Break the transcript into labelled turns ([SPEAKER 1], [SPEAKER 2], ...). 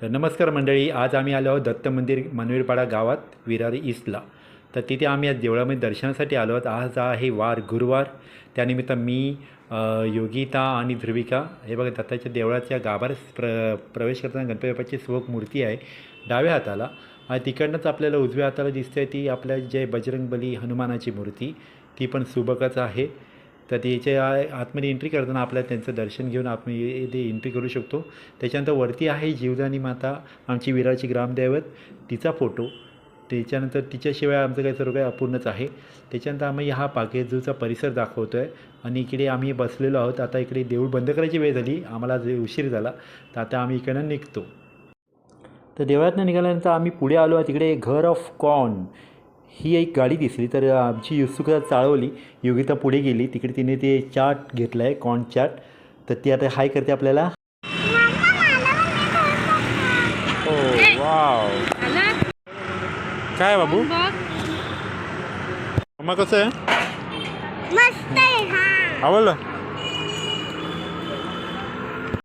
[SPEAKER 1] तर नमस्कार मंडळी आज आम्ही आलो आहोत दत्त मंदिर मनवीरपाडा गावात विरारी ईस्टला. तर तिथे आम्ही आज देवळामध्ये दर्शनासाठी आलो आहोत. आज आहे वार गुरुवार. त्यानिमित्त मी योगिता आणि ध्रुविका हे बघा दत्ताच्या देवळाच्या गाभार प्र प्रवेश करताना गणपती बाप्पाची स्वक मूर्ती आहे डाव्या हाताला. आणि तिकडनंच आपल्याला उजव्या हाताला दिसते ती आपल्या जे बजरंगबली हनुमानाची मूर्ती. ती पण सुबकच आहे. तर त्याच्या आतमध्ये एंट्री करताना आपल्याला त्यांचं दर्शन घेऊन आपण ते एंट्री करू शकतो. त्याच्यानंतर वरती आहे जीवदानी माता आमची विराची ग्रामदैवत. तिचा फोटो त्याच्यानंतर तिच्याशिवाय आमचं काही सर्व काही अपूर्णच आहे. त्याच्यानंतर आम्ही हा पाकेजूचा परिसर दाखवतो आहे आणि इकडे आम्ही बसलेलो आहोत. आता इकडे देऊळ बंद करायची वेळ झाली. आम्हाला जे उशीर झाला. तर आता आम्ही इकडनं निघतो. तर देवळातनं निघाल्यानंतर आम्ही पुढे आलो. आहोत तिकडे घर ऑफ कॉर्न ही एक गाडी दिसली तर आमची उत्सुकता चाळवली. योगिता पुढे गेली. तिकडे तिने ते चाट घेतला आहे कॉर्न चाट तर ती आता हाय करते आपल्याला. वाव. काय बाबू? मग कसं
[SPEAKER 2] आहे हा.
[SPEAKER 1] आवडलं?